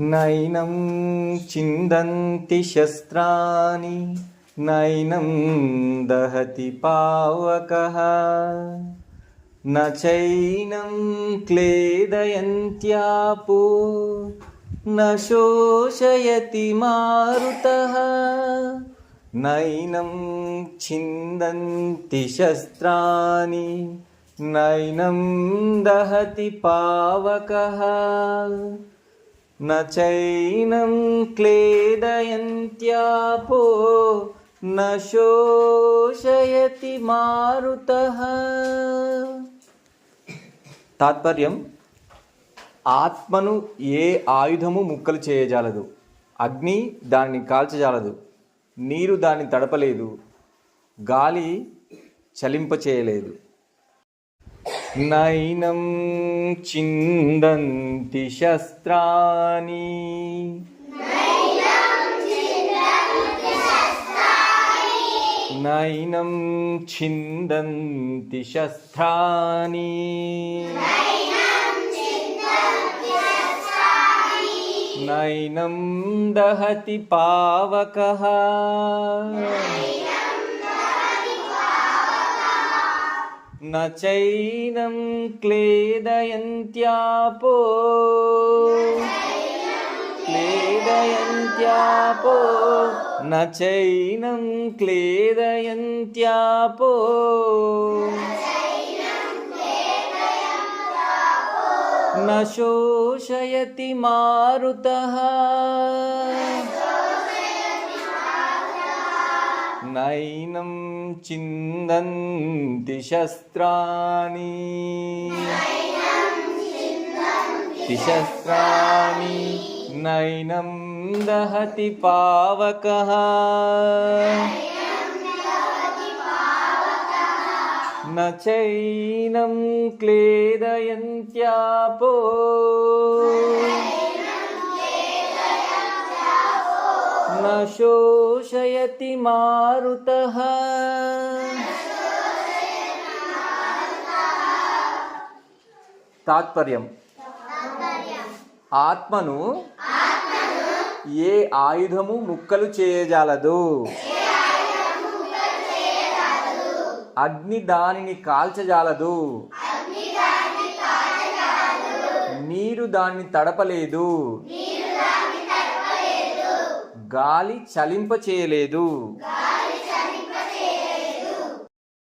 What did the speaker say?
నైనం చిందంతి శస్త్రాని నైనం దహతి పావక. నైనం క్లేదయంత్యాపో నోషయతి మారుత. నైనం చిందంతి శస్త్రాని నైనం దహతి పావక. न चैनं क्लेदयन्त्यापो न शोषयति मारुतः తాత్పర్యం ఆత్మను ఏ ఆయుధము ముక్కలు చేయజాలదు అగ్ని దాన్ని కాల్చజాలదు నీరు దాన్ని తడపలేదు గాలి చలింపచేయలేదు నైనం చిందంతి శస్త్రాణి నైనం ఛిందంతి శస్త్రాణి నైనం దహతి పావకः. न चैनं क्लेदयन्त्यापो क्लेदयन्त्यापो न चैनं क्लेदयन्त्यापो न शोषयति मारुतः नैनं चिन्दन्ति शस्त्राणि ति शस्त्राणि नैनं दहति पावकः न चैनं क्लेदयन्त्यापो न शोषयति मारुतः తాత్పర్యం ఆత్మను ఏ ఆయుధము ముక్కలు చేయజాలదు అగ్ని దానిని కాల్చజాలదు నీరు దాన్ని తడపలేదు గాలి చలింప చేయలేదు